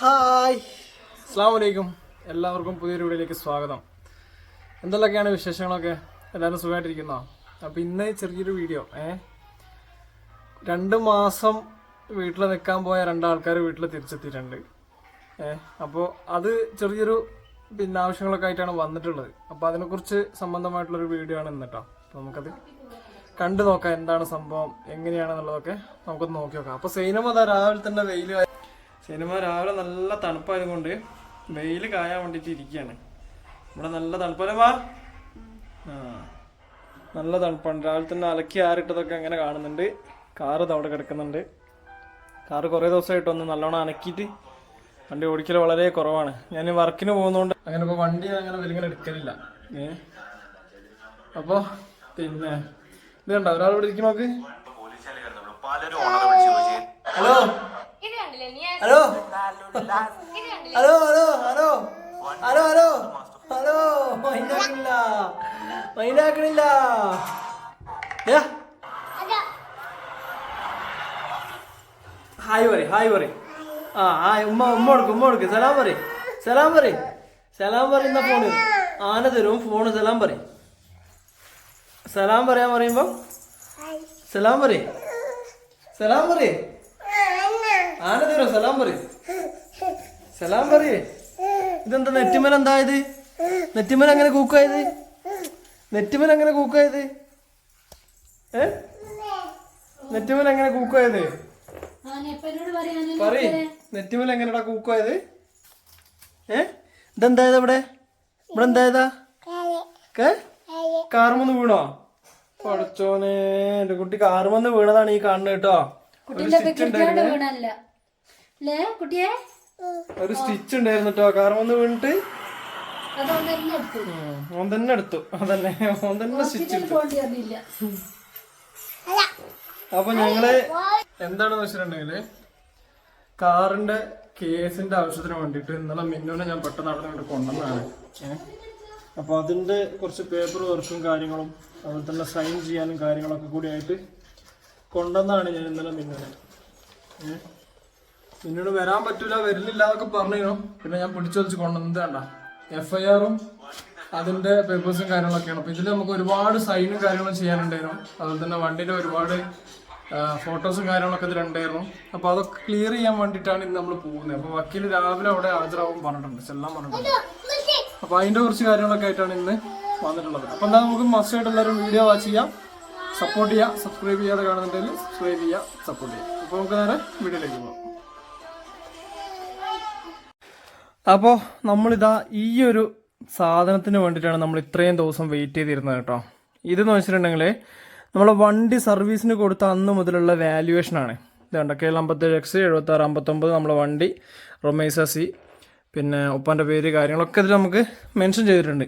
Hi. അസ്സാം വലൈക്കും എല്ലാവർക്കും പുതിയൊരു വീഡിയോയിലേക്ക് സ്വാഗതം. എന്തെല്ലാമൊക്കെയാണ് വിശേഷങ്ങളൊക്കെ? എല്ലാവരും സുഖമായിട്ടിരിക്കുന്നോ? അപ്പോൾ ഇന്ന് ചെറിയൊരു വീഡിയോ ഏ? രണ്ട് മാസം വീട്ടിൽ നിൽക്കാൻ പോയ രണ്ടാൾക്കാർ വീട്ടിൽ തിരിച്ചെത്തിയിട്ടുണ്ട് ഏ? അപ്പോൾ അത് ചെറിയൊരു പിന്നെ ആവശ്യങ്ങളൊക്കെ ആയിട്ടാണ് വന്നിട്ടുള്ളത്. അപ്പോൾ അതിനെക്കുറിച്ച് സംബന്ധമായിട്ടുള്ളൊരു വീഡിയോ ആണ് ഇന്നിട്ടോ. അപ്പോൾ നമുക്കത് കണ്ടു നോക്കാം എന്താണ് സംഭവം എങ്ങനെയാണെന്നുള്ളതൊക്കെ നമുക്കൊന്ന് നോക്കി നോക്കാം. അപ്പോൾ സൈനമത രാവിലെ തന്നെ വെയിൽ സിനിമ രാവിലെ നല്ല തണുപ്പായത് കൊണ്ട് വെയിൽ കായാൻ വേണ്ടിയിട്ട് ഇരിക്കുകയാണ്. ഇവിടെ നല്ല തണുപ്പല്ലേ വാ ആ നല്ല തണുപ്പാണ്. രാവിലെ തന്നെ അലക്കി ആറിട്ടതൊക്കെ അങ്ങനെ കാണുന്നുണ്ട്. കാറ് അവിടെ കിടക്കുന്നുണ്ട്. കാറ് കുറേ ദിവസമായിട്ട് ഒന്ന് നല്ലോണം അനക്കിയിട്ട് വണ്ടി ഓടിക്കൽ വളരെ കുറവാണ്. ഞാൻ വർക്കിന് പോകുന്നതുകൊണ്ട് അങ്ങനെ ഇപ്പോൾ വണ്ടി അങ്ങനെ വലിയ എടുക്കലില്ല. ഏ? അപ്പോൾ പിന്നെ ഇത് കണ്ടോ ഒരാൾ ഇവിടെ ഇരിക്കും നോക്ക്. പലരും ഓണറെ വിളിച്ച് ചോദിച്ചു hello? Hello? Hello hello hello? Hello hello? Hello മൈൻഡാക്കണില്ല മൈൻഡാക്കണില്ല. ഹായ് പറ ഹായ് പറയും. ആ ഹായ് ഉമ്മ ഉമ്മ കൊടുക്കും ഉമ്മ കൊടുക്കും. സലാം പറയും സലാം പറയും. സലാം പറയുന്ന ഫോണ്. ആന തരും ഫോണ് സലാം പറയും. സലാം പറയാൻ പറയുമ്പോ? സലാം പറയും. സലാം പറ ആന തരും സലാം പറ സലാം പറയേ. ഇതെന്താ നെറ്റിമൽ എന്തായത് നെറ്റിമൽ അങ്ങനെ കൂക്കായത് നെറ്റിമൽ അങ്ങനെ കൂക്കായത് ഏ? നെറ്റിമൽ എങ്ങനെ കൂക്കായത് പറയ് നെറ്റിമൽ എങ്ങനെടാ കൂക്കായത് ഏ? ഇതെന്തായത് ഇവിടെ ഇവിടെ എന്തായതാ കാർമന്ന് വീണോ? പഠിച്ചോനെ എന്റെ കുട്ടി കാർമന്ന് വീണതാണ് ഈ കാണുന്നത് കേട്ടോ. ഒരു സ്റ്റിച്ച് ഉണ്ടായിരുന്നു. അല്ലേ കുട്ടിയെ? ഒരു സ്റ്റിച്ച് ഉണ്ടായിരുന്നു കേട്ടോ കാർമന്ന് വീണിട്ട് അതുകൊണ്ട് തന്നെ എടുത്തു. ഓൻ തന്നെ എടുത്തു അതന്നെ ഓൻ തന്നെ സ്റ്റിച്ച് അപ്പൊ ഞങ്ങൾ എന്താണെന്ന് വെച്ചിട്ടുണ്ടെങ്കിൽ കാറിന്റെ കേസിന്റെ ആവശ്യത്തിന് വേണ്ടിട്ട് ഇന്നലെ മിന്നോനെ ഞാൻ പെട്ടെന്ന് അവിടെ നിന്ന് കൊണ്ടുവന്നതാണ്. ഏഹ് അപ്പൊ അതിന്റെ കുറച്ച് പേപ്പർ വർക്കും കാര്യങ്ങളും അതുപോലെ തന്നെ സൈൻ ചെയ്യാനും കാര്യങ്ങളൊക്കെ കൂടി ആയിട്ട് കൊണ്ടുവന്നാണ് ഞാൻ ഇന്നലെ മിന്നോനെ. ഏഹ് പിന്നീട് വരാൻ പറ്റൂല വരുന്നില്ല എന്നൊക്കെ പറഞ്ഞു പിന്നെ ഞാൻ പിടിച്ചു വലിച്ച് കൊണ്ടുവന്നത് വേണ്ട എഫ് ഐ ആറും അതിന്റെ പേപ്പേഴ്സും കാര്യങ്ങളൊക്കെയാണ്. അപ്പൊ ഇതിൽ നമുക്ക് ഒരുപാട് സൈനും കാര്യങ്ങളും ചെയ്യാനുണ്ടായിരുന്നു. അതുപോലെ തന്നെ വണ്ടിയുടെ ഒരുപാട് ഫോട്ടോസും കാര്യങ്ങളൊക്കെ ഇതിലുണ്ടായിരുന്നു. അപ്പൊ അതൊക്കെ ക്ലിയർ ചെയ്യാൻ വേണ്ടിയിട്ടാണ് ഇന്ന് നമ്മൾ പോകുന്നത്. അപ്പൊ വക്കീൽ രാവിലെ അവിടെ ഹാജരാകും പറഞ്ഞിട്ടുണ്ട്. ചെല്ലാൻ പറഞ്ഞിട്ടുണ്ട്. അപ്പൊ അതിന്റെ കുറച്ച് കാര്യങ്ങളൊക്കെ ആയിട്ടാണ് ഇന്ന് വന്നിട്ടുള്ളത്. അപ്പൊ എന്താ നമുക്ക് മസ്റ്റായിട്ട് എല്ലാവരും വീഡിയോ വാച്ച് ചെയ്യാം സപ്പോർട്ട് ചെയ്യാം സബ്സ്ക്രൈബ് ചെയ്യാതെ കാണുന്നുണ്ടെങ്കിൽ സബ്സ്ക്രൈബ് ചെയ്യുക സപ്പോർട്ട് ചെയ്യാം. അപ്പൊ നമുക്ക് നേരെ വീഡിയോയിലേക്ക് പോകാം. അപ്പോൾ നമ്മളിതാ ഈ ഒരു സാധനത്തിന് വേണ്ടിയിട്ടാണ് നമ്മൾ ഇത്രയും ദിവസം വെയിറ്റ് ചെയ്തിരുന്നത് കേട്ടോ. ഇതെന്ന് വെച്ചിട്ടുണ്ടെങ്കിൽ നമ്മളെ വണ്ടി സർവീസിന് കൊടുത്ത അന്ന് മുതലുള്ള വാല്യുവേഷനാണ് ഇതുണ്ട് കെ അമ്പത്തേഴ് എക്സ് എഴുപത്തി ആറ് അമ്പത്തൊമ്പത് നമ്മളെ വണ്ടി റൊമൈസ സി പിന്നെ ഉപ്പാന്റെ പേര് കാര്യങ്ങളൊക്കെ ഇതിൽ നമുക്ക് മെൻഷൻ ചെയ്തിട്ടുണ്ട്.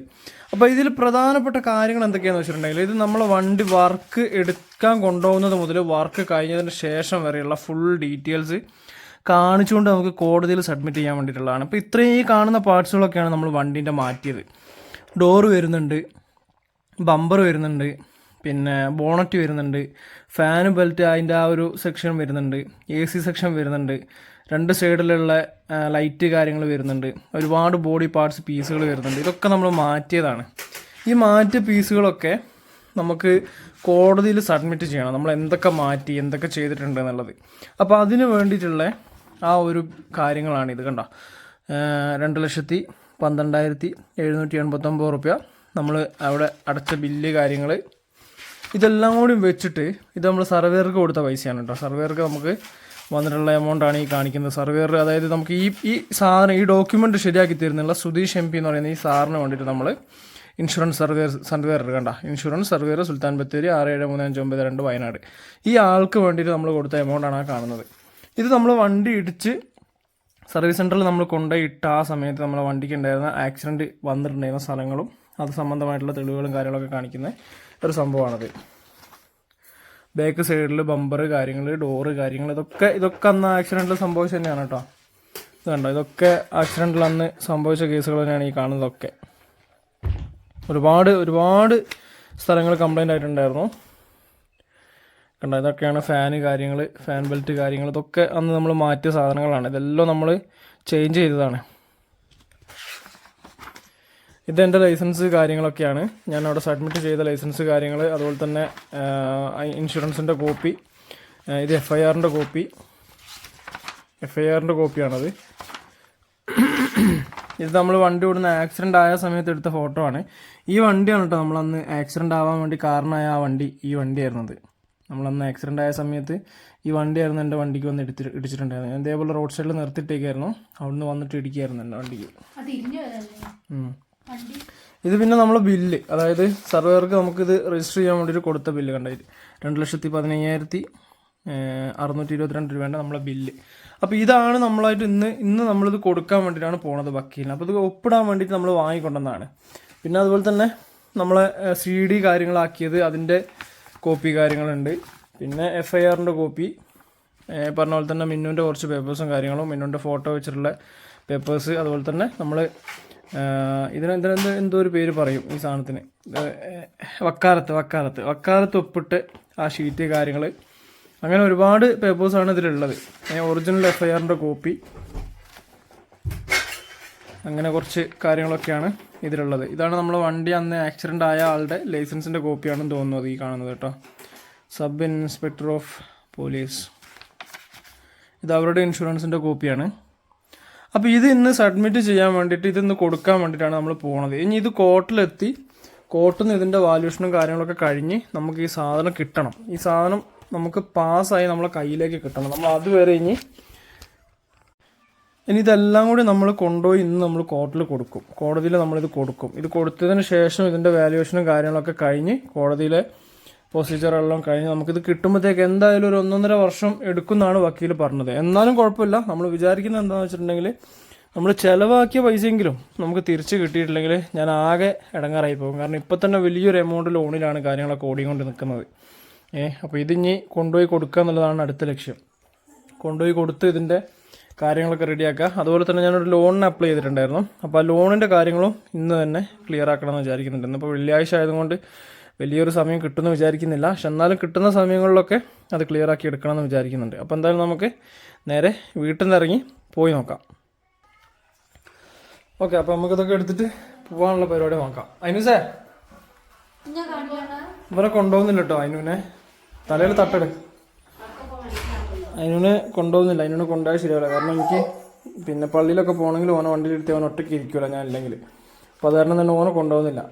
അപ്പോൾ ഇതിൽ പ്രധാനപ്പെട്ട കാര്യങ്ങൾ എന്തൊക്കെയാണെന്ന് വെച്ചിട്ടുണ്ടെങ്കിൽ ഇത് നമ്മളെ വണ്ടി വർക്ക് എടുക്കാൻ കൊണ്ടുപോകുന്നത് മുതൽ വർക്ക് കഴിഞ്ഞതിന് ശേഷം വരെയുള്ള ഫുൾ ഡീറ്റെയിൽസ് കാണിച്ചുകൊണ്ട് നമുക്ക് കോടതിയിൽ സബ്മിറ്റ് ചെയ്യാൻ വേണ്ടിയിട്ടുള്ളതാണ്. അപ്പോൾ ഇത്രയും ഈ കാണുന്ന പാർട്സുകളൊക്കെയാണ് നമ്മൾ വണ്ടീന്റെ മാറ്റിയത്. ഡോറ് വരുന്നുണ്ട് ബമ്പർ വരുന്നുണ്ട് പിന്നെ ബോണറ്റ് വരുന്നുണ്ട് ഫാന് ബെൽറ്റ് അതിന്റെ ആ ഒരു സെക്ഷൻ വരുന്നുണ്ട് എ സി സെക്ഷൻ വരുന്നുണ്ട് രണ്ട് സൈഡിലുള്ള ലൈറ്റ് കാര്യങ്ങൾ വരുന്നുണ്ട് ഒരുപാട് ബോഡി പാർട്സ് പീസുകൾ വരുന്നുണ്ട്. ഇതൊക്കെ നമ്മൾ മാറ്റിയതാണ്. ഈ മാറ്റിയ പീസുകളൊക്കെ നമുക്ക് കോടതിയിൽ സബ്മിറ്റ് ചെയ്യണം. നമ്മൾ എന്തൊക്കെ മാറ്റി എന്തൊക്കെ ചെയ്തിട്ടുണ്ട് എന്നുള്ളത്. അപ്പോൾ അതിന് വേണ്ടിയിട്ടുള്ള ആ ഒരു കാര്യങ്ങളാണ് ഇത് കണ്ടോ. രണ്ട് ലക്ഷത്തി പന്ത്രണ്ടായിരത്തി എഴുന്നൂറ്റി എൺപത്തൊമ്പത് റുപ്യ. നമ്മൾ അവിടെ അടച്ച ബില്ല് കാര്യങ്ങൾ ഇതെല്ലാം കൂടി വെച്ചിട്ട് ഇത് നമ്മൾ സർവേർക്ക് കൊടുത്ത പൈസയാണ് കേട്ടോ. സർവേർക്ക് നമുക്ക് വന്നിട്ടുള്ള എമൗണ്ടാണ് ഈ കാണിക്കുന്നത്. സർവേർ അതായത് നമുക്ക് ഈ ഈ സാധനം ഈ ഡോക്യുമെന്റ് ശരിയാക്കി തരുന്നുള്ള സുധീഷ് എം പി എന്ന് പറയുന്ന ഈ സാറിന് വേണ്ടിയിട്ട് നമ്മൾ ഇൻഷുറൻസ് സർവേർ സർവേർ കണ്ട. ഇൻഷുറൻസ് സർവേർ സുൽത്താൻ ബത്തേരി ആറ് ഏഴ് മൂന്ന് അഞ്ച് ഒമ്പത് രണ്ട് വയനാട്. ഈ ആൾക്ക് വേണ്ടിയിട്ട് നമ്മൾ കൊടുത്ത എമൗണ്ടാണ് ആ കാണുന്നത്. ഇത് നമ്മൾ വണ്ടി ഇടിച്ച് സർവീസ് സെന്ററിൽ നമ്മൾ കൊണ്ടുപോയി ഇട്ട ആ സമയത്ത് നമ്മളെ വണ്ടിക്ക് ഉണ്ടായിരുന്ന ആക്സിഡന്റ് വന്നിട്ടുണ്ടായിരുന്ന സ്ഥലങ്ങളും അത് സംബന്ധമായിട്ടുള്ള തെളിവുകളും കാര്യങ്ങളൊക്കെ കാണിക്കുന്ന ഒരു സംഭവമാണത്. ബാക്ക് സൈഡിൽ ബമ്പർ കാര്യങ്ങൾ ഡോറ് കാര്യങ്ങൾ ഇതൊക്കെ ഇതൊക്കെ അന്ന് ആക്സിഡന്റിൽ സംഭവിച്ച തന്നെയാണ് കേട്ടോ ഇത് കണ്ടോ? ഇതൊക്കെ ആക്സിഡന്റിൽ അന്ന് സംഭവിച്ച കേസുകൾ തന്നെയാണ് ഈ കാണുന്നതൊക്കെ. ഒരുപാട് ഒരുപാട് സ്ഥലങ്ങൾ കംപ്ലൈന്റ് ആയിട്ടുണ്ടായിരുന്നു. കണ്ടോ? ഇതൊക്കെയാണ് ഫാന് കാര്യങ്ങൾ ഫാൻ ബെൽറ്റ് കാര്യങ്ങൾ ഇതൊക്കെ അന്ന് നമ്മൾ മാറ്റിയ സാധനങ്ങളാണ്. ഇതെല്ലാം നമ്മൾ ചേഞ്ച് ചെയ്തതാണ്. ഇതെന്റെ ലൈസൻസ് കാര്യങ്ങളൊക്കെയാണ്. ഞാൻ അവിടെ സബ്മിറ്റ് ചെയ്ത ലൈസൻസ് കാര്യങ്ങൾ അതുപോലെ തന്നെ ഇൻഷുറൻസിന്റെ കോപ്പി ഇത് എഫ് ഐ ആറിന്റെ കോപ്പി എഫ് ഐ ആറിന്റെ കോപ്പിയാണത് ഇത് നമ്മൾ വണ്ടി ഓടുന്ന ആക്സിഡന്റ് ആയ സമയത്ത് എടുത്ത ഫോട്ടോ ആണ്. ഈ വണ്ടിയാണ് കേട്ടോ നമ്മളന്ന് ആക്സിഡന്റ് ആവാൻ വേണ്ടി കാരണമായ ആ വണ്ടി ഈ വണ്ടിയായിരുന്നത്. നമ്മളന്ന് ആക്സിഡന്റ് ആയ സമയത്ത് ഈ വണ്ടിയായിരുന്നു എന്റെ വണ്ടിക്ക് വന്ന് എടുത്തി ഇടിച്ചിട്ടുണ്ടായിരുന്നു ഇതേപോലെ റോഡ് സൈഡിൽ നിർത്തിയിട്ടേക്കായിരുന്നു. അവിടുന്ന് വന്നിട്ട് ഇടിക്കായിരുന്നു എന്റെ വണ്ടിക്ക്. ഇത് പിന്നെ നമ്മൾ ബില്ല്. അതായത് സർവേർക്ക് നമുക്കിത് രജിസ്റ്റർ ചെയ്യാൻ വേണ്ടിയിട്ട് കൊടുത്ത ബില്ല് കണ്ടായി രണ്ട് ലക്ഷത്തി പതിനയ്യായിരത്തി അറുന്നൂറ്റി ഇരുപത്തിരണ്ട് രൂപേന്റെ നമ്മളെ ബില്ല്. അപ്പോൾ ഇതാണ് നമ്മളായിട്ട് ഇന്ന് ഇന്ന് നമ്മളിത് കൊടുക്കാൻ വേണ്ടിയിട്ടാണ് പോണത് വക്കീലിന്. അപ്പോൾ ഇത് ഒപ്പിടാൻ വേണ്ടിയിട്ട് നമ്മൾ വാങ്ങിക്കൊണ്ടെന്നാണ്. പിന്നെ അതുപോലെ തന്നെ നമ്മളെ സി ഡി കാര്യങ്ങളാക്കിയത് അതിന്റെ കോപ്പി കാര്യങ്ങളുണ്ട്. പിന്നെ എഫ് ഐ ആറിന്റെ കോപ്പി. പറഞ്ഞ പോലെ തന്നെ മിന്നുവിന്റെ കുറച്ച് പേപ്പേഴ്സും കാര്യങ്ങളും മിന്നുവിന്റെ ഫോട്ടോ വെച്ചിട്ടുള്ള പേപ്പേഴ്സ് അതുപോലെ തന്നെ നമ്മൾ ഇതിന് ഇതിനെന്ത് എന്തോ ഒരു പേര് പറയും ഈ സാധനത്തിന്. വക്കാലത്ത് വക്കാലത്ത്. വക്കാലത്ത് ഒപ്പിട്ട് ആ ഷീറ്റ് കാര്യങ്ങൾ അങ്ങനെ ഒരുപാട് പേപ്പേഴ്സാണ് ഇതിലുള്ളത്. ഒറിജിനൽ എഫ് ഐ ആറിന്റെ കോപ്പി. അങ്ങനെ കുറച്ച് കാര്യങ്ങളൊക്കെയാണ്. ഇതിലുള്ളത്. ഇതാണ് നമ്മൾ വണ്ടി അന്ന് ആക്സിഡന്റ് ആയ ആളുടെ ലൈസൻസിന്റെ കോപ്പിയാണെന്ന് തോന്നുന്നത് ഈ കാണുന്നത് കേട്ടോ. സബ് ഇൻസ്പെക്ടർ ഓഫ് പോലീസ് ഇത് അവരുടെ ഇൻഷുറൻസിന്റെ കോപ്പിയാണ് അപ്പോൾ ഇത് ഇന്ന് സബ്മിറ്റ് ചെയ്യാൻ വേണ്ടിയിട്ട് ഇതിന്ന് കൊടുക്കാൻ വേണ്ടിയിട്ടാണ് നമ്മൾ പോണത്. ഇനി ഇത് കോർട്ടിലെത്തി കോർട്ടിൽ നിന്ന് ഇതിന്റെ വാല്യൂഷനും കാര്യങ്ങളൊക്കെ കഴിഞ്ഞ് നമുക്ക് ഈ സാധനം കിട്ടണം. ഈ സാധനം നമുക്ക് പാസ്സായി നമ്മളെ കയ്യിലേക്ക് കിട്ടണം. നമ്മൾ അതുവരെ ഇനി ഇനി ഇതെല്ലാം കൂടി നമ്മൾ കൊണ്ടുപോയി ഇന്ന് നമ്മൾ കോർട്ടിൽ കൊടുക്കും. കോടതിയിൽ നമ്മളിത് കൊടുക്കും. ഇത് കൊടുത്തതിന് ശേഷം ഇതിന്റെ വാല്യുവേഷനും കാര്യങ്ങളൊക്കെ കഴിഞ്ഞ് കോടതിയിലെ പ്രൊസീജിയറെല്ലാം കഴിഞ്ഞ് നമുക്കിത് കിട്ടുമ്പോഴത്തേക്ക് എന്തായാലും ഒരു ഒന്നൊന്നര വർഷം എടുക്കുമെന്നാണ് വക്കീൽ പറഞ്ഞത്. എന്നാലും കുഴപ്പമില്ല. നമ്മൾ വിചാരിക്കുന്നത് എന്താണെന്ന് വെച്ചിട്ടുണ്ടെങ്കിൽ നമ്മൾ ചിലവാക്കിയ പൈസയെങ്കിലും നമുക്ക് തിരിച്ച് കിട്ടിയിട്ടില്ലെങ്കിൽ ഞാൻ ആകെ ഇടങ്ങാറായി പോകും. കാരണം ഇപ്പം തന്നെ വലിയൊരു എമൗണ്ട് ലോണിലാണ് കാര്യങ്ങളൊക്കെ ഓടിക്കൊണ്ട് നിൽക്കുന്നത്. ഏഹ് അപ്പോൾ ഇതിഞ്ഞി കൊണ്ടുപോയി കൊടുക്കുക എന്നുള്ളതാണ് അടുത്ത ലക്ഷ്യം. കൊണ്ടുപോയി കൊടുത്ത് ഇതിന്റെ കാര്യങ്ങളൊക്കെ റെഡിയാക്കുക. അതുപോലെ തന്നെ ഞാനൊരു ലോണിന് അപ്ലൈ ചെയ്തിട്ടുണ്ടായിരുന്നു. അപ്പോൾ ആ ലോണിന്റെ കാര്യങ്ങളും ഇന്ന് തന്നെ ക്ലിയർ ആക്കണമെന്ന് വിചാരിക്കുന്നുണ്ട്. ഇന്നിപ്പോൾ വെള്ളിയാഴ്ച ആയതുകൊണ്ട് വലിയൊരു സമയം കിട്ടുമെന്ന് വിചാരിക്കുന്നില്ല. പക്ഷെ എന്നാലും കിട്ടുന്ന സമയങ്ങളിലൊക്കെ അത് ക്ലിയർ ആക്കി എടുക്കണമെന്ന് വിചാരിക്കുന്നുണ്ട്. അപ്പോൾ എന്തായാലും നമുക്ക് നേരെ വീട്ടിൽ നിന്ന് ഇറങ്ങി പോയി നോക്കാം. ഓക്കെ അപ്പോൾ നമുക്കിതൊക്കെ എടുത്തിട്ട് പോകാനുള്ള പരിപാടി നോക്കാം. അതിനുസേ ഇവരെ കൊണ്ടുപോകുന്നില്ല കേട്ടോ അനുവിനെ തലയിൽ തട്ടെട്. അതിനെ കൊണ്ടുപോകുന്നില്ല. അതിനെ കൊണ്ടുപോയാൽ ശരിയാവില്ല. കാരണം എനിക്ക് പിന്നെ പള്ളിയിലൊക്കെ പോകണമെങ്കിൽ ഓനെ വണ്ടിയിലെടുത്ത് ഓന ഒറ്റയ്ക്ക് ഇരിക്കില്ല ഞാൻ ഇല്ലെങ്കിൽ. അപ്പോൾ അത് കാരണം തന്നെ ഓനെ കൊണ്ടുപോകുന്നില്ല.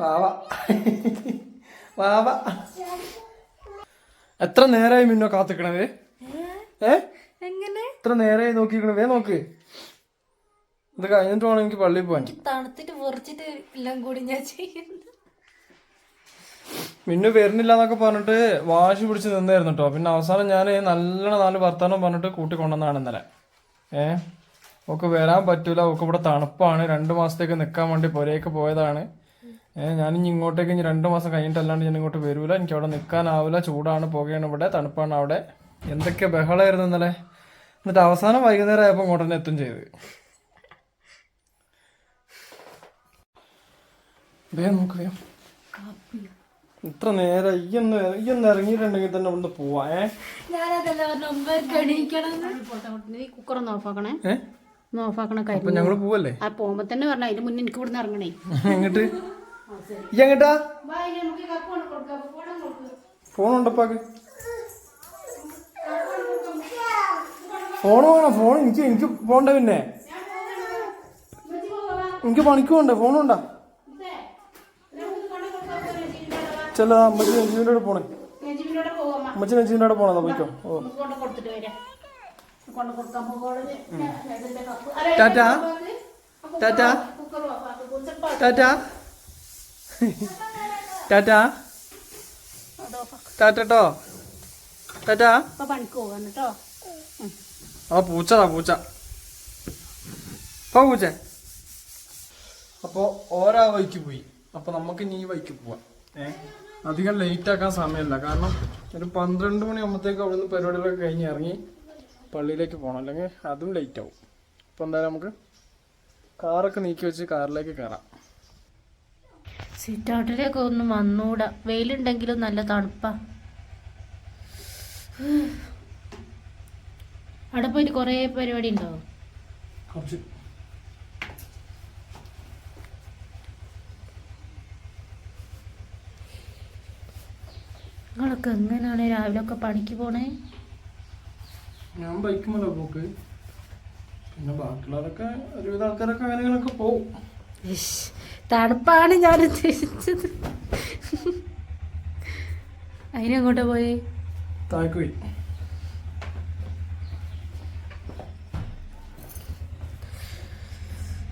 വാവ. വാവ. എത്ര നേരമായി മിന്നോ കാത്തിക്കണത്? ഏ? എങ്ങനെ? എത്ര നേരമായി നോക്കിക്കണവേ നോക്ക്. ഇത് കഴിഞ്ഞിട്ട് വേണം എനിക്ക് പള്ളിയിൽ പോകാൻ. തണുത്തിട്ട് പൊറിച്ചിട്ട് എല്ലാം കൂടി ഞാൻ ചെയ്യുന്നു. മിന്നു വരുന്നില്ല എന്നൊക്കെ പറഞ്ഞിട്ട് വാശി പിടിച്ച് നിന്നായിരുന്നു കേട്ടോ പിന്നെ അവസാനം ഞാൻ നല്ല നാല് വർത്താനം പറഞ്ഞിട്ട് കൂട്ടി കൊണ്ടുവന്നാണ് ഇന്നലെ. ഏ? ഒക്കെ വരാൻ പറ്റൂല. ഒക്കെ ഇവിടെ തണുപ്പാണ്. രണ്ട് മാസത്തേക്ക് നിൽക്കാൻ വേണ്ടി പുരയൊക്കെ പോയതാണ്. ഏഹ് ഞാനിനി ഇങ്ങോട്ടേക്ക് ഇനി രണ്ട് മാസം കഴിഞ്ഞിട്ട് അല്ലാണ്ട് ഞാൻ ഇങ്ങോട്ട് വരൂല. എനിക്ക് അവിടെ നിൽക്കാനാവില്ല ചൂടാണ് പുകയാണ് ഇവിടെ തണുപ്പാണ് അവിടെ. എന്തൊക്കെ ബഹളമായിരുന്നു ഇന്നലെ? എന്നിട്ട് അവസാനം വൈകുന്നേരം ആയപ്പോൾ ഇങ്ങോട്ട് തന്നെ എത്തും ചെയ്ത്. വേഗം നോക്ക് വേഗം ഇത്ര നേരം ഇയ്യൊന്ന് ഇയ്യൊന്ന് ഇറങ്ങിയിട്ടുണ്ടെങ്കിൽ തന്നെ ഒന്ന് പോവാ ഏ ഞാനതല്ല പറഞ്ഞ ഒമ്പത് എണീക്കണം നീ കുക്കർ ഒന്ന് ഓഫാക്കണേ ഒന്ന് ഓഫാക്കണ അപ്പൊ കാര്യം ഞങ്ങൾ പോവല്ലേ ആ പോകുമ്പോ തന്നെ പറഞ്ഞ അതിന്റെ മുന്നേ എനിക്ക് ഇവിടുന്ന് ഇറങ്ങണേ എങ്ങട്ട് ഈ എങ്ങട്ടാ ഫോൺ വേണം ഫോൺ എനിക്ക് എനിക്ക് പോണ്ട പിന്നെ എനിക്ക് പണിക്ക് പോണ്ടേ ഫോണുണ്ടാ ചെല്ല അമ്മച്ചി നജീവിന്റെ പോണേ. അമ്മച്ചി നജീവിന്റെ പോണതാ പോയിക്കോ. ഓ. കൊണ്ട് കൊടുത്തിട്ട് വരാം. കൊണ്ട് കൊടുക്കാൻ പോകുന്നത് ടാറ്റാ? ടാറ്റാ? ടാറ്റാ? ടാറ്റാ? ടാറ്റോ ടാറ്റാ? ആ പൂച്ചതാ പൂച്ച. പോ പൂച്ച. അപ്പോ ഓരോ വഴിക്ക് പോയി. അപ്പൊ നമുക്ക് നീ ഈ വഴിക്ക് പോവാം. ഏ? അധികം ലേറ്റ് ആക്കാൻ സമയമില്ല. കാരണം ഒരു പന്ത്രണ്ട് മണി ആകുമ്പോഴത്തേക്ക് അവിടുന്ന് പരിപാടികളൊക്കെ കഴിഞ്ഞ് ഇറങ്ങി പള്ളിയിലേക്ക് പോകണം അല്ലെങ്കിൽ അതും ലേറ്റ് ആവും. അപ്പോൾ എന്തായാലും നമുക്ക് കാറൊക്കെ നീക്കി വെച്ച് കാറിലേക്ക് കയറാം സിറ്റ് ഔട്ടിലേക്ക് ഒന്ന് വന്നൂടാ. വെയിലുണ്ടെങ്കിലും നല്ല തണുപ്പാ. അവിടെ പോയിട്ട് കുറേ പരിപാടി ഉണ്ടാവും നിങ്ങളൊക്കെ എങ്ങനെയാണ് രാവിലെ ഒക്കെ പണിക്ക് പോണേ? ഞാൻ ബൈക്കുമല്ലോ പോക്ക്. പിന്നെ ബാക്കിയുള്ളവരൊക്കെ ഒരുവിധ ആൾക്കാരൊക്കെ അങ്ങനെയൊക്കെ പോവും. തണുപ്പാണ് ഞാൻ ഉദ്ദേശിച്ചത്. അതിനെങ്ങോട്ടാ പോയി? താഴേക്ക് പോയി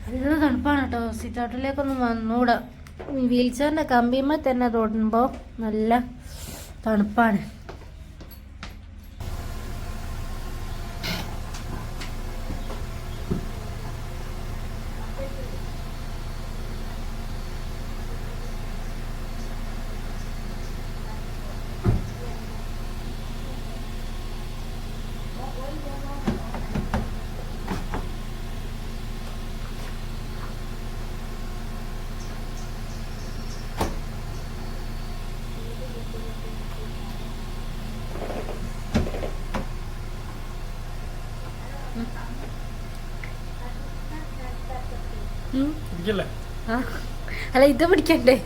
നല്ല തണുപ്പാണ് കേട്ടോ. സിറ്റ് ഔട്ടിലേക്കൊന്നും വന്നൂടാ. വീൽ ചെയറിന്റെ കമ്പിമ്മ തന്നെ തൊടുമ്പോൾ നല്ല തണുപ്പാണ്. അല്ല ഇത് പിടിക്കണ്ടേ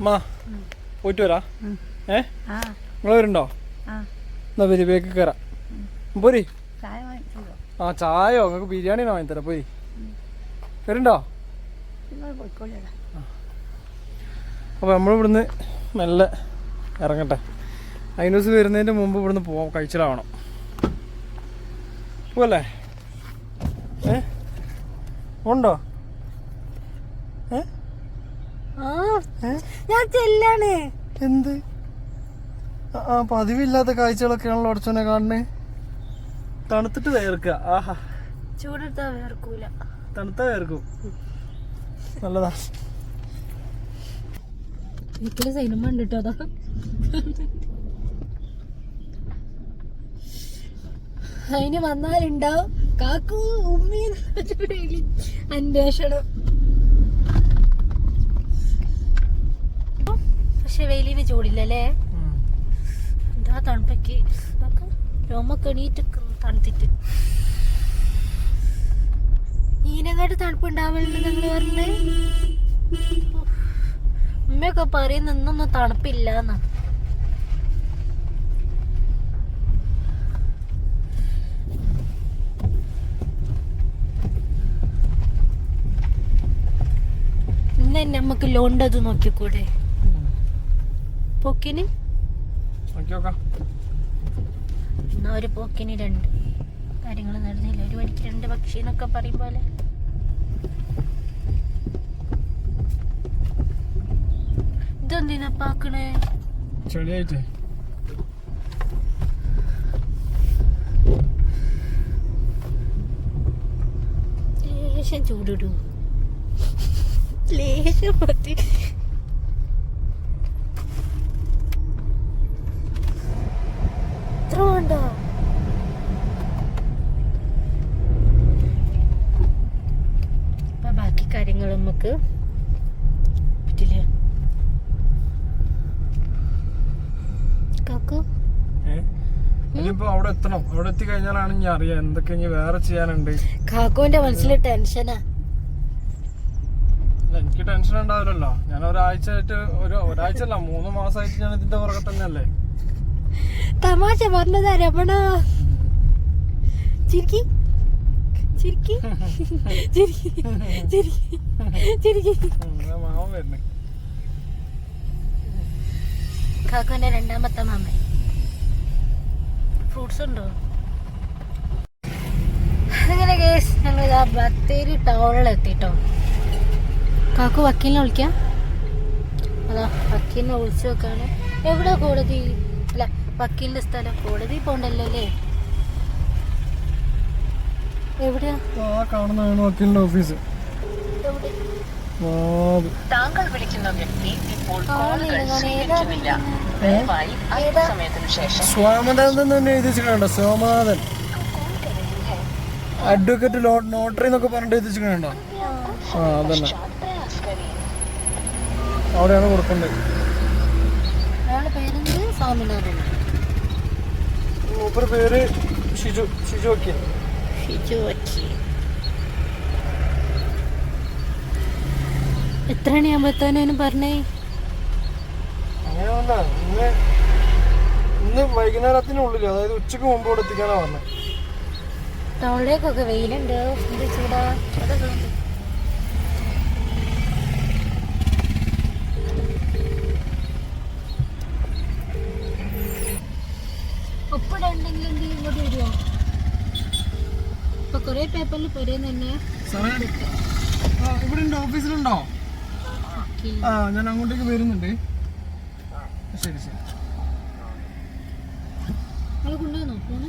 മാ പോയിട്ട് വരാ. ഏ? നിങ്ങൾ വരുന്നുണ്ടോ? എന്നാ വരി ബേക്ക് കയറാം പോരി. ആ ചായോ നിങ്ങൾക്ക് ബിരിയാണി വാങ്ങിത്തരാം പോരി. വരുന്നുണ്ടോ? പോയിക്കോളാം അപ്പോൾ നമ്മൾ ഇവിടുന്ന് മെല്ലെ ഇറങ്ങട്ടെ. അതിനൂസ് വരുന്നതിന്റെ മുമ്പ് ഇവിടുന്ന് പോവാം കഴിച്ചിലാവണം. പോവല്ലേ? ഏ? ഉണ്ടോ? ഞാൻ ചെല്ലാണ്. എന്ത്? ആ, പതിവില്ലാത്ത കാഴ്ചകളൊക്കെയാണല്ലോ അടച്ചോനെ കാണണേ. തണുത്തിട്ട് വേർക്കുക. ആഹാ. ചൂടെടുത്താ വേർക്കൂല. തണുത്ത വേർക്കും. നല്ലതാ. വീട്ടിലെ സിനിമ ഉണ്ട് കേട്ടോ അതാ? അതിന് വന്നാലുണ്ടാവും. കാക്കു ഉമ്മീന്ന് അന്വേഷണം. പക്ഷെ വെയിലിന് ചൂടില്ലല്ലേ? എന്താ തണുപ്പൊക്കെ? രോമൊക്കെ എണീറ്റ് തണുത്തിട്ട്. ഈനങ്ങാട്ട് തണുപ്പുണ്ടാവലുണ്ട് നിങ്ങൾ പറഞ്ഞേ ഉമ്മയൊക്കെ പറയുന്ന ഇന്നൊന്നും തണുപ്പില്ല എന്നാ ഇന്ന് തന്നെ നമുക്ക് ലോണ്ടത് നോക്കിക്കൂടെ? പൊക്കിന്? എന്നാ ഒരു പോക്കിന് രണ്ട്. കാര്യങ്ങൾ നടന്നില്ല. ഒരു മണിക്ക് രണ്ട് പക്ഷി എന്നൊക്കെ പറയും പോലെ. ഇതെന്തിനാ പാക്കണേ? ചെടിയായിട്ടേ ലേശം ചൂടിടൂ. ലേശം മതി ഇത്ര വേണ്ട അപ്പൊ ബാക്കി കാര്യങ്ങൾ നമുക്ക് പറ്റില്ല കാക്കു ഏ ഇനിയിപ്പോ അവിടെ എത്തണം അവിടെ എത്തി കഴിഞ്ഞാലാണ് ഇനി അറിയാം. എന്തൊക്കെ ഇനി വേറെ ചെയ്യാനുണ്ട്. കാക്കുവിന്റെ മനസ്സിൽ ടെൻഷനാ. എനിക്ക് ടെൻഷൻ ഉണ്ടാവില്ലല്ലോ. ഞാൻ ഒരാഴ്ച ആയിട്ട് ഒരു ഒരാഴ്ച അല്ല മൂന്ന് മാസമായിട്ട് ഞാൻ ഇതിന്റെ പുറകെ തന്നെയല്ലേ. തമാശ പറഞ്ഞതാ രമണ. ചിരിക്കി. ചിരിക്കി. ചിരിക്കി. ചിരിക്കി. ചിരിക്കി. മാമൻ വരുന്നു. കാക്കുവിന്റെ രണ്ടാമത്തെ മാമ ഫ്രൂട്ട്സ് ഉണ്ടോ? അങ്ങനെ കേസ് ഞങ്ങൾ ആ ബത്തേരി ടൗണിൽ എത്തിട്ടോ. കാക്കു വക്കീലിനെ വിളിക്കാം? അതാ വക്കീലിനെ വിളിച്ചു നോക്കാണ്. എവിടെ കോടതി? അല്ല വക്കീലിന്റെ സ്ഥലം. കോടതി പോണ്ടല്ലോ അല്ലേ? എവിടെയാ? കാണുന്നതാണ് വക്കീലിന്റെ ഓഫീസ് എവിടെ? താങ്കൾ വിളിക്കുന്ന വ്യക്തി ഇപ്പോൾ കോളുകൾ സ്വീകരിക്കുന്നില്ല? ദയവായി അല്പസമയത്തിനു ശേഷം സ്വാമനാഥൻ തന്നെ എഴുതി വെച്ചിട്ടുണ്ടോ. സോമനാഥൻ. അഡ്വക്കേറ്റ് നോട്ടറി എന്നൊക്കെ പറഞ്ഞിട്ട് എത്തിച്ചിട്ടുണ്ടോ ആ. അതന്നെ. അവിടെയാണ് കൊടുക്കേണ്ടത് മൂപ്പര് പേര് ഷിജു ഷിജു വക്കീൽ. ഷിജു വക്കീൽ. എത്ര മണിയാകുമ്പോഴത്തേനും പറഞ്ഞേ? അങ്ങനെ ഇന്ന് ഇന്ന് വൈകുന്നേരത്തിനുള്ളിൽ അതായത് ഉച്ചയ്ക്ക് മുമ്പോട് എത്തിക്കാനാണ് പറഞ്ഞത് ടൗണിലേക്കൊക്കെ വെയിലുണ്ട്. എന്ത് ചൂടാ? ഇവിടെ ചൂടുണ്ട്. ഒപ്പിടണ്ടെങ്കിൽ എന്ത് ഇങ്ങോട്ട് വരുമോ ഇപ്പൊ കൊറേ പേപ്പറിൽ പെരേന്ന് തന്നെ സാറേ ആ ഇവിടെ ഉണ്ട് ഓഫീസിലുണ്ടോ ആ ഞാൻ അങ്ങോട്ടേക്ക് വരുന്നുണ്ട്. ശരി ശരി. കൊണ്ടുവന്നോ? ഫോണ്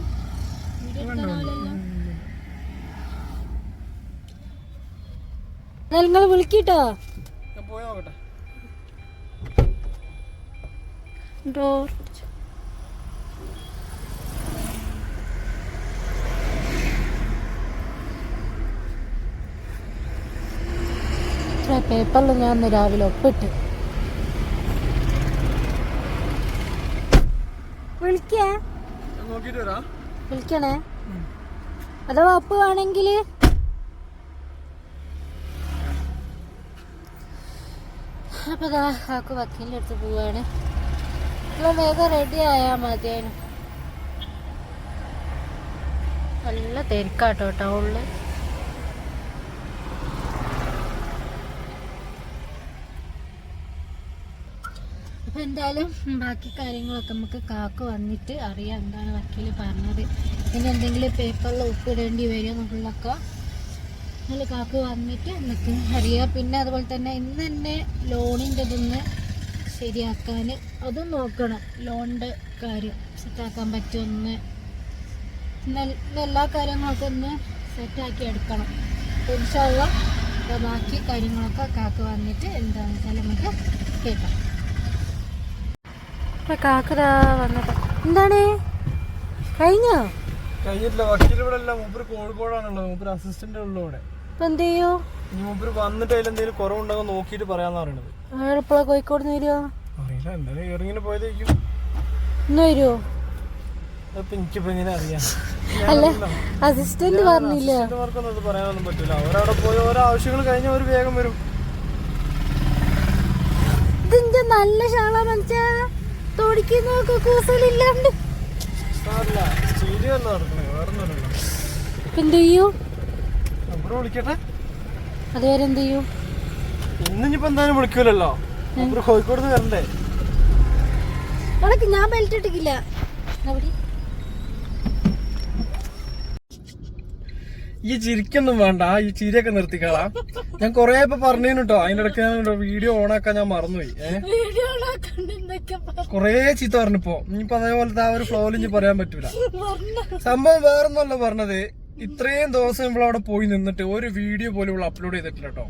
നിങ്ങൾ വിളിക്കിട്ടോ. ഞാൻ പോയി നോക്കട്ടെ. ഡോർ പേപ്പറിൽ ഞാൻ ഇന്ന് രാവിലെ ഒപ്പിട്ട്. വിളിക്കേ. വിളിക്കണേ. അഥവാ ഒപ്പ് വേണമെങ്കിൽ അപ്പൊ ദാ ആക്ക് വക്കീലിന്റെ അടുത്ത് പോവാണ്. നിങ്ങൾ വേഗം റെഡി ആയാൽ മതിയായിരുന്നു നല്ല തിരക്കാട്ടോ ടൗണിൽ അപ്പൊ എന്തായാലും ബാക്കി കാര്യങ്ങളൊക്കെ നമുക്ക് കാക്ക വന്നിട്ട് അറിയാം എന്താണ് വക്കീൽ പറഞ്ഞത്. പിന്നെ എന്തെങ്കിലും പേപ്പറിൽ ഒപ്പിടേണ്ടി വരും എന്നുള്ളതൊക്കെ നല്ല കാക്ക വന്നിട്ട് നമുക്ക് അറിയാം. പിന്നെ അതുപോലെ തന്നെ ഇന്ന് തന്നെ ലോണിന്റെ ഇതൊന്ന് ശരിയാക്കാൻ അതും നോക്കണം. ലോണിന്റെ കാര്യം സെറ്റാക്കാൻ പറ്റുമെന്ന്. എല്ലാ കാര്യങ്ങളൊക്കെ ഒന്ന് സെറ്റാക്കി എടുക്കണം. ഇൻഷാള്ള ബാക്കി കാര്യങ്ങളൊക്കെ കാക്ക വന്നിട്ട് എന്താണെന്ന് വെച്ചാൽ നമുക്ക് കേൾക്കാം. അപ്പം കാക്കതാ വന്നിട്ട് എന്താണ്? കഴിഞ്ഞോ? കഴിഞ്ഞിട്ടില്ല. വക്കീൽ ഇവിടെ അല്ല മൂപ്പര് കോഴിക്കോടാണുള്ളത്. മൂപ്പര് അസിസ്റ്റന്റ് ഉള്ളു ഇവിടെ. ഇപ്പൊ എന്ത് ചെയ്യോ? ഇനി മൂപ്പര് വന്നിട്ട് അതിൽ എന്തെങ്കിലും നോക്കിയിട്ട് പറയാന്ന് പറയണത്. കോഴിക്കോട് നിന്ന് വരുമോ അറിയില്ല. എന്തായാലും ഇറങ്ങിന് പോയതായിരിക്കും. ഇന്ന് വരുമോ അപ്പൊ എനിക്കിപ്പോ എങ്ങനെ അറിയാം? അല്ല അസിസ്റ്റന്റ് പറഞ്ഞില്ല. അത് പറയാനൊന്നും പറ്റില്ല അവരവിടെ പോയി ഓരോ ആവശ്യങ്ങൾ കഴിഞ്ഞ ഒരു വേഗം വരും. ഇതിന്റെ നല്ല ശാള മനസ്സാ കൂസലില്ലാണ്ട്. സാറില്ല. സ്റ്റീരിയോ അല്ല നടക്കണേ ഇപ്പൊ എന്ത് ചെയ്യൂ നമ്പർ വിളിക്കട്ടെ? അതുവരെ എന്ത് ചെയ്യൂ ഇന്നിപ്പോ എന്തായാലും വിളിക്കൂലല്ലോ. നമ്പർ കോഴിക്കോട് നിന്ന് വരണ്ടേ? ഞാൻ ബെൽറ്റ് ഇട്ടിട്ടില്ല അവിടെ ഈ ചിരിക്കൊന്നും വേണ്ട. ഈ ചിരിയൊക്കെ നിർത്തിക്കളാ. ഞാൻ കൊറേ ഇപ്പൊ പറഞ്ഞു കേട്ടോ അതിന്റെ ഇടയ്ക്ക് ഞാൻ വീഡിയോ ഓണാക്കാൻ ഞാൻ മറന്നുപോയി. കൊറേ ചീത്ത പറഞ്ഞപ്പോ. ഇനിയിപ്പോ അതേപോലത്തെ ആ ഒരു ഫ്ലോയിൽ ഇനി പറയാൻ പറ്റൂല. സംഭവം വേറൊന്നുമല്ല പറഞ്ഞത്. ഇത്രയും ദിവസം ഇവിടെ അവിടെ പോയി നിന്നിട്ട് ഒരു വീഡിയോ പോലും ഇവിടെ അപ്ലോഡ് ചെയ്തിട്ടില്ല കേട്ടോ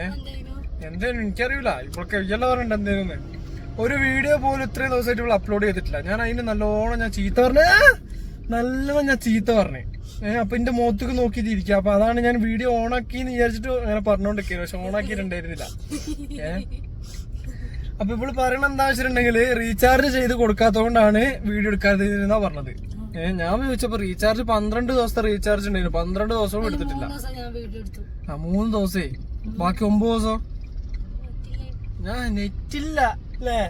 ഏഹ് എന്തേലും എനിക്കറിയില്ല ഇവളൊക്കെ ഇയ്യല്ല പറഞ്ഞിട്ട് എന്തേലും ഒരു വീഡിയോ പോലും ഇത്രയും ദിവസമായിട്ട് ഇവിടെ അപ്ലോഡ് ചെയ്തിട്ടില്ല. ഞാൻ അതിന് നല്ലോണം ഞാൻ ചീത്ത പറഞ്ഞ നല്ലോണം ഞാൻ ചീത്ത പറഞ്ഞേ. ഏഹ് അപ്പൊ എന്റെ മുഖത്തേക്ക് നോക്കിയിട്ട് ഇരിക്കുക അപ്പൊ അതാണ് ഞാൻ വീഡിയോ ഓണാക്കി എന്ന് വിചാരിച്ചിട്ട് അങ്ങനെ പറഞ്ഞോണ്ടിരിക്കുന്നത് പക്ഷെ ഓണാക്കിയിട്ടുണ്ടായിരുന്നില്ല. ഏഹ് അപ്പൊ ഇവൾ പറയണ എന്താ വെച്ചിട്ടുണ്ടെങ്കിൽ റീചാർജ് ചെയ്ത് കൊടുക്കാത്തതുകൊണ്ടാണ് വീഡിയോ എടുക്കാതിരുന്നാ പറഞ്ഞത്. ഏഹ് ഞാൻ ചോദിച്ചപ്പോ റീചാർജ് പന്ത്രണ്ട് ദിവസത്തെ റീചാർജ് ഉണ്ടായിരുന്നു. പന്ത്രണ്ട് ദിവസവും എടുത്തിട്ടില്ല. ആ മൂന്ന് ദിവസേ. ബാക്കി ഒമ്പത് ദിവസം? ഞാൻ നെറ്റില്ല അല്ലേ?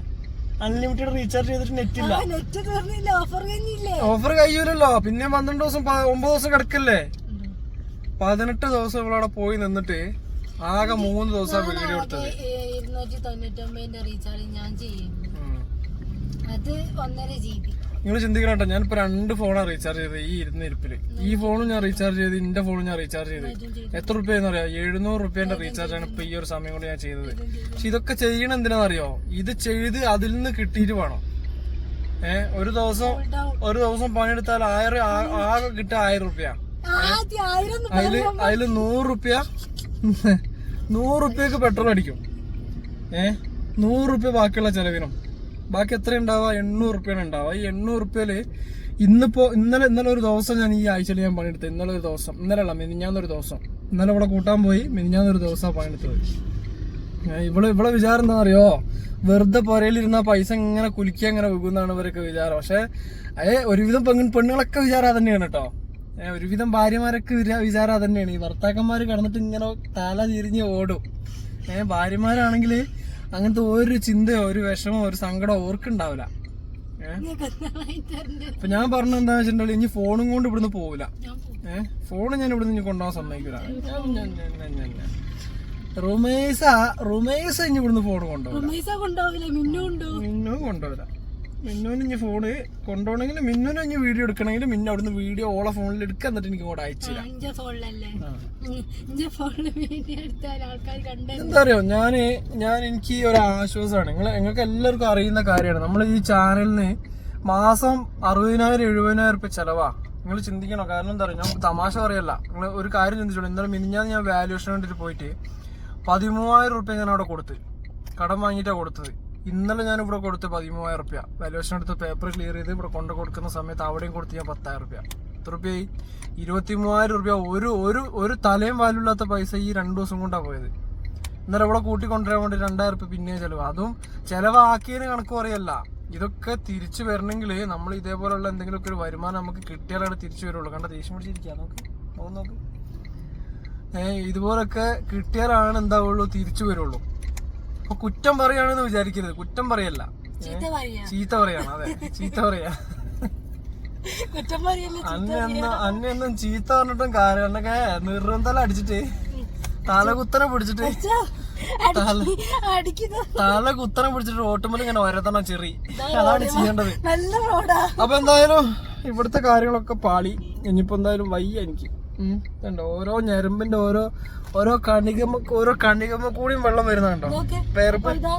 അൺലിമിറ്റഡ് റീചാർജ് ചെയ്തിട്ട് നെറ്റ് ഇല്ല. ഓഫർ കഴിഞ്ഞില്ലേ? ഓഫർ കഴിയൂലല്ലോ. പിന്നെ പന്ത്രണ്ട് ദിവസം ഒമ്പത് ദിവസം കിടക്കല്ലേ? പതിനെട്ട് ദിവസം ഇവളവിടെ പോയി നിന്നിട്ട് ആകെ മൂന്ന് ദിവസം വീഡിയോ എടുത്തത്. ഇരുന്നൂറ്റി തൊണ്ണൂറ്റി ഒമ്പതിന്റെ റീചാർജ് ഞാൻ ചെയ്യും. അത് ഒന്നര ജി ബി നിങ്ങൾ ചിന്തിക്കണം കേട്ടോ. ഞാനിപ്പോ രണ്ട് ഫോണാണ് റീചാർജ് ചെയ്തത് ഈ ഇരുന്ന ഇരിപ്പിൽ. ഈ ഫോണും ഞാൻ റീചാർജ് ചെയ്ത് ഇന്റെ ഫോണും ഞാൻ റീചാർജ് ചെയ്ത്. എത്ര റുപ്യെന്ന് അറിയാം? എഴുന്നൂറ് റുപ്യന്റെ റീചാർജ് ആണ് ഇപ്പൊ ഈ ഒരു സമയം കൊണ്ട് ഞാൻ ചെയ്തത്. പക്ഷെ ഇതൊക്കെ ചെയ്യണം എന്തിനാണെന്നറിയോ? ഇത് ചെയ്ത് അതിൽ നിന്ന് കിട്ടിയിട്ട് വേണം. ഏഹ് ഒരു ദിവസം ഒരു ദിവസം പണിയെടുത്താൽ ആയിരം ആകെ കിട്ടുക ആയിരം റുപ്യ. അതിൽ അതിൽ നൂറ് റുപ്യ നൂറ് റുപ്യക്ക് പെട്രോൾ അടിക്കും. ഏഹ് നൂറ് റുപ്യ ബാക്കിയുള്ള ചെലവിനും. ബാക്കി എത്ര ഉണ്ടാവുക എണ്ണൂറ് റുപ്യാണ് ഉണ്ടാവുക ഈ എണ്ണൂറ് റുപ്യയിൽ ഇന്നിപ്പോ ഇന്നലെ ഇന്നലെ ഒരു ദിവസം ഞാൻ ഈ ആഴ്ചയിൽ ഞാൻ പണിയെടുത്തത്. ഇന്നലെ ഒരു ദിവസം. ഇന്നലെ അല്ല മിനിഞ്ഞാന്നൊരു ദിവസം. ഇന്നലെ ഇവിടെ കൂട്ടാൻ പോയി മിനിഞ്ഞാന്നൊരു ദിവസം പണിയെടുത്തത്. ഇവിടെ ഇവിടെ വിചാരം എന്താ അറിയോ വെറുതെ പുരയിലിരുന്ന പൈസ ഇങ്ങനെ കുലുക്കി അങ്ങനെ വെക്കുന്നാണ് ഇവരൊക്കെ വിചാരം. പക്ഷെ ഏ ഒരുവിധം പെണ്ണ് പെണ്ണുങ്ങളൊക്കെ വിചാരം അത് തന്നെയാണ് കേട്ടോ ഒരുവിധം ഭാര്യമാരൊക്കെ വിചാ- വിചാരം അത് തന്നെയാണ് ഈ ഭർത്താക്കന്മാർ കിടന്നിട്ട് ഇങ്ങനെ തല തിരിഞ്ഞ് ഓടും. ഏഹ് ഭാര്യമാരാണെങ്കിൽ അങ്ങനത്തെ ഒരു ചിന്തയോ ഒരു വിഷമോ ഒരു സങ്കടമോ ഓർക്കുണ്ടാവില്ല. അപ്പൊ ഞാൻ പറഞ്ഞ എന്താ വെച്ചിട്ടുണ്ടെങ്കിൽ ഇനി ഫോണും കൊണ്ട് ഇവിടുന്ന് പോവില്ല. ഏഹ് ഫോൺ ഞാൻ ഇവിടുന്ന് ഇനി കൊണ്ടുപോകാൻ സമ്മതിക്കില്ല റുമേസ റുമേസ ഇനി ഇവിടുന്ന് ഫോൺ കൊണ്ടുപോകില്ല മിന്നു കൊണ്ടുപോകില്ല മിന്നുവിന് ഇനി ഫോണ് കൊണ്ടുപോകണമെങ്കിൽ മിന്നുവിന് ഇനി വീഡിയോ എടുക്കണമെങ്കിൽ മിന്നു അവിടുന്ന് വീഡിയോ ഓളെ ഫോണിൽ എടുക്കാൻ എന്നിട്ട് എനിക്ക് ഇങ്ങോട്ട് അയച്ചില്ല. എന്താ അറിയോ? ഞാൻ ഞാൻ എനിക്ക് ഒരു ആശ്വാസമാണ്. നിങ്ങൾ നിങ്ങൾക്ക് എല്ലാവർക്കും അറിയുന്ന കാര്യമാണ്. നമ്മൾ ഈ ചാനലിന് മാസം അറുപതിനായിരം എഴുപതിനായിരം റുപ്യ ചെലവാ. നിങ്ങൾ ചിന്തിക്കണോ. കാരണം എന്താ പറയുക ഞാൻ തമാശ പറയല്ല. നിങ്ങൾ ഒരു കാര്യം ചിന്തിച്ചോളൂ. ഇന്നലെ മിനിഞ്ഞാന്ന് ഞാൻ വാല്യൂഷന് വേണ്ടിയിട്ട് പോയിട്ട് പതിമൂവായിരം റുപ്യ ഞാൻ അവിടെ കൊടുത്ത്. കടം വാങ്ങിയിട്ടാണ് കൊടുത്തത്. ഇന്നലെ ഞാൻ ഇവിടെ കൊടുത്ത് പതിമൂവായിരം റുപ്യ. വാലുവേഷൻ എടുത്ത് പേപ്പർ ക്ലിയർ ചെയ്ത് ഇവിടെ കൊണ്ട് കൊടുക്കുന്ന സമയത്ത് അവിടെയും കൊടുത്ത് ഞാൻ പത്തായിരം റുപ്യ. എത്ര റുപ്യയായി ഇരുപത്തി മൂവായിരം റുപ്യ. ഒരു ഒരു ഒരു തലയും വാല്യൂല്ലാത്ത പൈസ ഈ രണ്ടു ദിവസം കൊണ്ടാണ് പോയത്. ഇന്നലെ ഇവിടെ കൂട്ടി കൊണ്ടുവരാൻ വേണ്ടി രണ്ടായിരം റുപ്യ പിന്നെയും ചിലവ്. അതും ചിലവാക്കിയതിന് കണക്ക് പറയല്ല. ഇതൊക്കെ തിരിച്ചു വരണമെങ്കിൽ നമ്മൾ ഇതേപോലുള്ള എന്തെങ്കിലുമൊക്കെ ഒരു വരുമാനം നമുക്ക് കിട്ടിയാലാണ് തിരിച്ചു വരുള്ളൂ. കണ്ട? ദേഷ്യം പിടിച്ചിരിക്കുക നോക്ക്. ഏഹ് ഇതുപോലൊക്കെ കിട്ടിയാലാണ് എന്താവുള്ളൂ? തിരിച്ചു വരുള്ളൂ. അപ്പൊ കുറ്റം പറയാണെന്ന് വിചാരിക്കരുത്. കുറ്റം പറയല്ല. ചീത്ത പറയാ. പറയാണ്. അതെ. ചീത്ത പറയാ. അന്നെന്നും ചീത്ത പറഞ്ഞിട്ടും കാരണൊക്കെ നിർത്തല അടിച്ചിട്ട്. തല കുത്തനെ പിടിച്ചിട്ട്. തല കുത്തനെ പിടിച്ചിട്ട് ഓട്ടുമ്പോൾ ഇങ്ങനെ ഓരോത്തണം ചെറി. അതാണ് ചെയ്യേണ്ടത്. അപ്പൊ എന്തായാലും ഇവിടുത്തെ കാര്യങ്ങളൊക്കെ പാളി. ഇനിയിപ്പോ എന്തായാലും വയ്യ എനിക്ക്. കണ്ടോ? ഓരോ ഞരമ്പിന്റെ ഓരോ ഓരോ കണികമ്മ ഓരോ കണികമ്മ കൂടിയും വെള്ളം. പേർപ്പ്. ഇതാ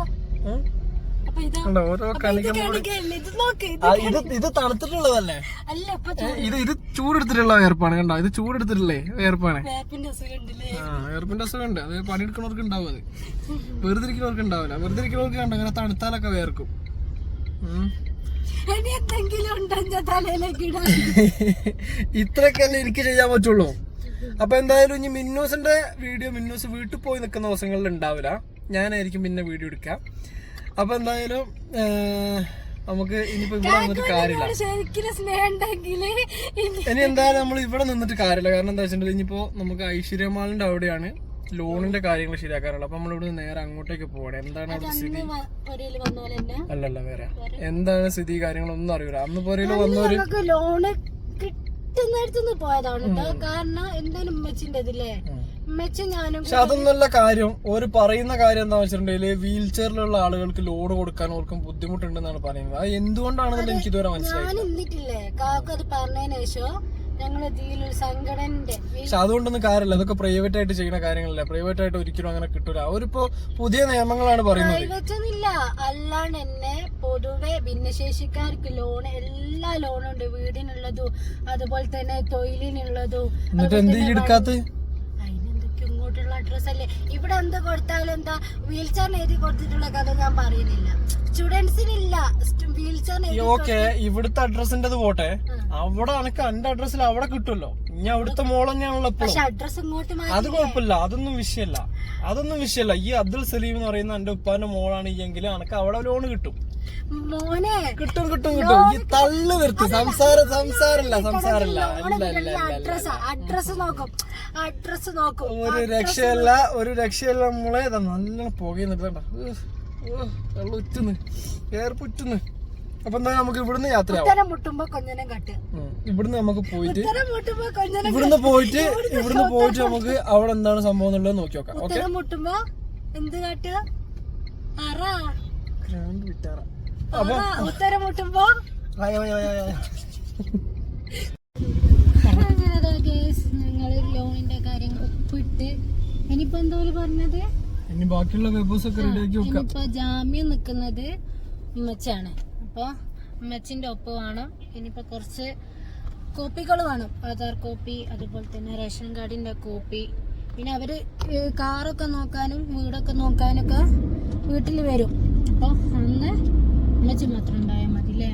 കണ്ടോ? ഓരോ കണികമ്മ ഇത് ഇത് തണുത്തിട്ടുള്ളതല്ലേ? ഇത് ഇത് ചൂടെടുത്തിട്ടുള്ള വേർപ്പാണ് കണ്ടോ? ഇത് ചൂടെടുത്തിട്ടില്ലേ വേർപ്പാണ്? വേർപ്പിന്റെ അസുഖം ഉണ്ട്. അത് പണിയെടുക്കുന്നവർക്ക് ഉണ്ടാവും അത്. വെറുതെ ഇരിക്കുന്നവർക്ക് ഉണ്ടാവില്ല. വെറുതെ ഇരിക്കുന്നവർക്ക് കണ്ടോ? ഇങ്ങനെ തണുത്താലൊക്കെ വേർക്കും. ഇനി എന്തെങ്കിലും ഉണ്ടെങ്കിൽ തലയിലേക്ക് ഇടാൻ. ഇത്രയൊക്കെയല്ലേ എനിക്ക് ചെയ്യാൻ പറ്റുള്ളൂ. അപ്പൊ എന്തായാലും ഇനി മിന്നൂസിന്റെ വീഡിയോ മിന്നൂസ് വീട്ടിൽ പോയി നിൽക്കുന്ന ദിവസങ്ങളിൽ ഉണ്ടാവില്ല. ഞാനായിരിക്കും പിന്നെ വീഡിയോ എടുക്കാം അപ്പൊ എന്തായാലും നമുക്ക് ഇനിയിപ്പോ ഇവിടെ നിന്നിട്ട് കാര്യമില്ല. ഇനി എന്തായാലും നമ്മൾ ഇവിടെ നിന്നിട്ട് കാര്യമില്ല. കാരണം എന്താ വെച്ചിട്ടുണ്ടെങ്കിൽ ഇനിയിപ്പോ നമുക്ക് ഐശ്വര്യമാളിന്റെ അവിടെയാണ്. ലോണിന്റെ കാര്യങ്ങൾ ശരിയാക്കാറുള്ളത് അപ്പൊ നമ്മളിവിടെ നിന്ന് നേരെ അങ്ങോട്ടേക്ക് പോകണം എന്താണ് അവിടെ സ്ഥിതി? അല്ലല്ല വേറെ. എന്താണ് സ്ഥിതി? കാര്യങ്ങളൊന്നും അറിയില്ല അന്ന് പോരേൽ വന്നവര് ലോണ് കിട്ടുന്നിടത്തുനിന്ന് പോയതാണ്. കാരണം എന്തായാലും ഉമ്മച്ചിന്റെ ഇതില്ലേ? പക്ഷെ അതൊന്നല്ല കാര്യം. ഒരു പറയുന്ന കാര്യം എന്താ വെച്ചിട്ടുണ്ടെങ്കിൽ വീൽ ചെയറിലുള്ള ആളുകൾക്ക് ലോഡ് കൊടുക്കാൻ ഓർക്കും ബുദ്ധിമുട്ടുണ്ടെന്നാണ് പറയുന്നത്. അത് എന്തുകൊണ്ടാണെന്നുള്ളത് എനിക്ക് ഇതുവരെ മനസ്സിലായി പക്ഷെ അതുകൊണ്ടൊന്നും കാര്യമില്ല. അതൊക്കെ പ്രൈവറ്റ് ആയിട്ട് ചെയ്യുന്ന കാര്യങ്ങളല്ല? പ്രൈവറ്റ് ആയിട്ട് ഒരിക്കലും അങ്ങനെ കിട്ടൂല. അവരിപ്പോ പുതിയ നിയമങ്ങളാണ് പറയുന്നത്. അല്ലാണ്ട് തന്നെ പൊതുവെ ഭിന്നശേഷിക്കാർക്ക് ലോൺ എല്ലാ ലോണും ഉണ്ട്. വീടിനുള്ളതും അതുപോലെ തന്നെ തൊഴിലിനുള്ളതും. എന്നിട്ട് എന്ത് എടുക്കാത്ത ഇങ്ങോട്ടുള്ള അഡ്രസ് അല്ലേ? ഇവിടെ എന്ത് കൊടുത്താലും എന്താ? വീൽ ചെയറിന് എഴുതി കൊടുത്തിട്ടുള്ള കഥ ഞാൻ പറയുന്നില്ല. സ്റ്റുഡൻസിനില്ല വീൽ ചെയറിന് ഓക്കെ ഇവിടുത്തെ അഡ്രസ്സിന്റെ പോട്ടെ. അവിടെ അനക്ക് എന്റെ അഡ്രസ്സിൽ അവിടെ കിട്ടുമല്ലോ. ഇനി അവിടുത്തെ എപ്പോഴും മാറ്റി അത് കുഴപ്പമില്ല. അതൊന്നും വിഷയമല്ല. അതൊന്നും വിഷയമല്ല. ഈ അബ്ദുൽ സലീം എന്ന് പറയുന്ന എന്റെ ഉപ്പാന്റെ മോളാണ് എങ്കിൽ അനക്ക് അവിടെ ലോൺ കിട്ടും. മോനെ കിട്ടും കിട്ടും കിട്ടും. ഈ തള്ളു നിർത്തി സംസാര സംസാരല്ല സംസാരല്ല. അഡ്രസ് അഡ്രസ് നോക്കും. അഡ്രസ് നോക്കും. ഒരു രക്ഷയല്ല ഒരു രക്ഷയല്ല നമ്മളെ നല്ല പുകയുന്നുണ്ട്. കേട്ടോ ഉറ്റുന്ന്. ഏർപ്പുറ്റുന്ന് അപ്പൊ എന്താ നമുക്ക് ഇവിടുന്ന് യാത്ര മുട്ടുമ്പോ കൊഞ്ഞനം കട്ട്. ഇവിടുന്ന് നമുക്ക് പോയിട്ട് ഇവിടുന്ന് പോയിട്ട് ഇവിടുന്ന് പോയിട്ട് നമുക്ക് അവിടെ എന്താണ് സംഭവം എന്നുള്ളത് നോക്കി നോക്കാം. ഓക്കെ? മുട്ടുമ്പോ എന്ത് ഗ്രാൻഡ് വിറ്റാറ. ഉത്തരം മുട്ടുമ്പോ? ലോണിന്റെ കാര്യം ഒപ്പിട്ട് ഇനിയിപ്പോ എന്തോ പറഞ്ഞത്? ഇനി ബാക്കിയുള്ള പേപ്പേഴ്സ് ഒക്കെ റെഡിയാക്കി വെക്കാം. ജാമ്യം നിക്കുന്നത് ഉമ്മച്ചാണ്. അപ്പൊ അമ്മച്ചിന്റെ ഒപ്പ് വേണം. ഇനിയിപ്പോൾ കുറച്ച് കോപ്പികൾ വേണം. ആധാർ കോപ്പി അതുപോലെ തന്നെ റേഷൻ കാർഡിന്റെ കോപ്പി. പിന്നെ അവർ കാറൊക്കെ നോക്കാനും വീടൊക്കെ നോക്കാനൊക്കെ വീട്ടിൽ വരും. അപ്പോൾ അന്ന് അമ്മച്ചി മാത്രം ഉണ്ടായാൽ മതി അല്ലേ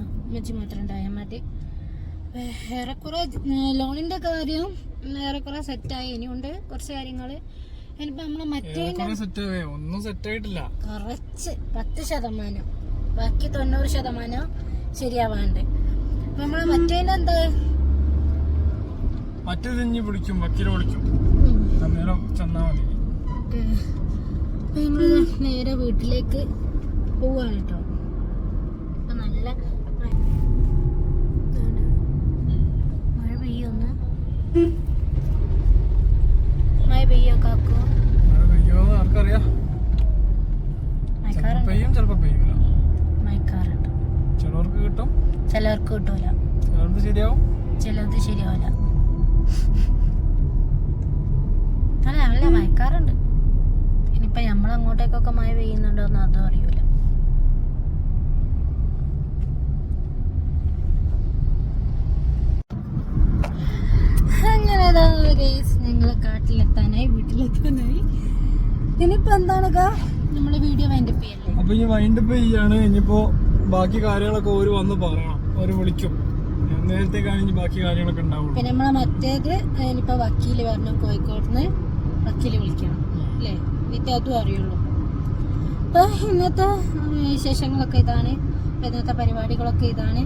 അമ്മച്ചി മാത്രം ഉണ്ടായാൽ മതി. ഏറെക്കുറെ ലോണിന്റെ കാര്യം ഏറെക്കുറെ സെറ്റായി ഇനിയുണ്ട് കുറച്ച് കാര്യങ്ങൾ ഇനിയിപ്പോൾ നമ്മളെ മറ്റേ സെറ്റ് ഒന്നും സെറ്റ് ആയിട്ടില്ല. കുറച്ച് പത്ത് ശതമാനം. ബാക്കി തൊണ്ണൂറ് ശതമാനം ശരിയാവാണ്ട്. നമ്മൾ നമ്മളെ മറ്റേനെന്താ മറ്റേത് ഇനി വിളിക്കും വക്കീൽ വിളിക്കും. അന്നേരം ചെന്നാ മതി. നേരെ വീട്ടിലേക്ക് പോവാണ് കേട്ടോ നല്ല മഴ പെയ്യൊന്ന് മഴ പെയ്യോ കാക്കോ? മഴ പെയ്യോ ആർക്കറിയാം. പെയ്യും ചിലപ്പോ പെയ്യൂല. മഴക്കാറുണ്ട് ചിലർക്ക് കിട്ടും. ചിലർക്ക് കിട്ടൂല. ചിലർക്ക് ശരിയാവും. ചിലർക്ക് ശരിയാവില്ല. അല്ല നല്ല മയക്കാറുണ്ട്. ഇനിയിപ്പോ നമ്മൾ അങ്ങോട്ടേക്കൊക്കെ മഴ പെയ്യുന്നുണ്ടോ എന്ന് അതും അറിയൂല. അങ്ങനെ ഞങ്ങൾ കാട്ടിലെത്താനായി വീട്ടിലെത്താനായി. ഇനിയിപ്പോ എന്താണ് അപ്പൊ ഈ വൈൻഡപ്പ് ചെയ്യാണ് ഇനിയിപ്പോ ബാക്കി കാര്യങ്ങളൊക്കെ ഓര് വന്ന് പറയണം ഓര് വിളിക്കും. നേരത്തെ കഴിഞ്ഞ് ബാക്കി കാര്യങ്ങളൊക്കെ ഉണ്ടാവും പിന്നെ നമ്മളെ മറ്റേത് ഇനിയിപ്പോ വക്കീൽ വരണം കോഴിക്കോട് വക്കീൽ വിളിക്കണം അല്ലേ? എന്നിട്ട് അതും അറിയുള്ളൂ. അപ്പൊ ഇന്നത്തെ വിശേഷങ്ങളൊക്കെ ഇതാണ്. ഇന്നത്തെ പരിപാടികളൊക്കെ ഇതാണ്.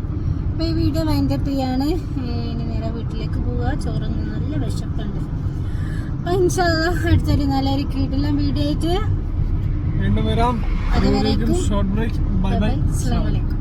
അപ്പൊ ഈ വീഡിയോ വൈൻഡപ്പ് ചെയ്യാണ്. ഇനി നേരെ വീട്ടിലേക്ക് പോവുക. ചോറൊന്ന് നല്ല വിശപ്പുണ്ട്. അപ്പൊ ഇൻഷാല്ല അടുത്തൊരു നല്ലൊരു കീട്ടില്ല വീഡിയോ ആയിട്ട് വീണ്ടും വരാം. ഷോർട്ട് ബ്രേക്ക് ബൈ ബൈ അസ്സലാമു അലൈക്കും